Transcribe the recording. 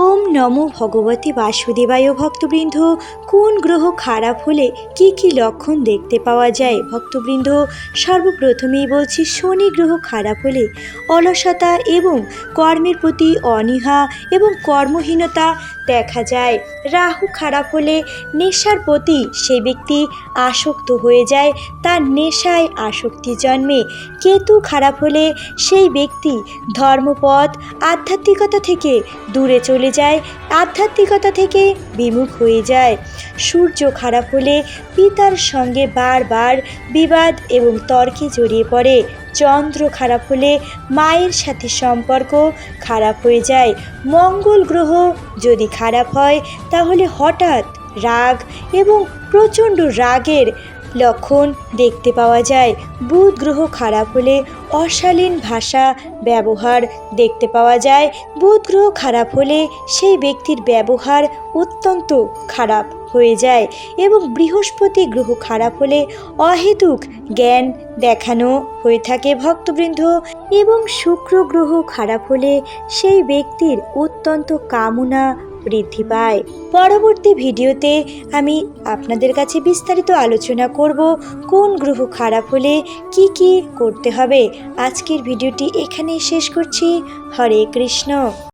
aku নমো ভগবতী বাসুদেবায় ভক্তবৃন্দ। কোন গ্রহ খারাপ হলে কি কি লক্ষণ দেখতে পাওয়া যায় ভক্তবৃন্দ? সর্বপ্রথমেই বলছি, শনি গ্রহ খারাপ হলে অলসতা এবং কর্মের প্রতি অনীহা এবং কর্মহীনতা দেখা যায়। রাহু খারাপ হলে নেশার প্রতি সেই ব্যক্তি আসক্ত হয়ে যায়, তার নেশায় আসক্তি জন্মে। কেতু খারাপ হলে সেই ব্যক্তি ধর্মপথ, আধ্যাত্মিকতা থেকে দূরে চলে যায় আধ্যাত্মিকতা থেকে বিমুখ হয়ে যায়। সূর্য খারাপ হলে পিতার সঙ্গে বারবার বিবাদ এবং তর্কে জড়িয়ে পড়ে। চন্দ্র খারাপ হলে মায়ের সাথে সম্পর্ক খারাপ হয়ে যায়। মঙ্গল গ্রহ যদি খারাপ হয়, তাহলে হঠাৎ রাগ এবং প্রচণ্ড রাগের লক্ষণ দেখতে পাওয়া যায়। বুধ গ্রহ খারাপ হলে অশালীন ভাষা ব্যবহার দেখতে পাওয়া যায়। বুধ গ্রহ খারাপ হলে সেই ব্যক্তির ব্যবহার অত্যন্ত খারাপ হয়ে যায় এবং বৃহস্পতি গ্রহ খারাপ হলে অহেতুক জ্ঞান দেখানো হয়ে থাকে ভক্তবৃন্দ এবং শুক্র গ্রহ খারাপ হলে সেই ব্যক্তির অত্যন্ত কামনা বৃদ্ধি পায়। পরবর্তী ভিডিওতে আমি আপনাদের কাছে বিস্তারিত আলোচনা করব, কোন গ্রহ খারাপ হলে কি কি করতে হবে। আজকের ভিডিওটি এখানেই শেষ করছি। হরে কৃষ্ণ।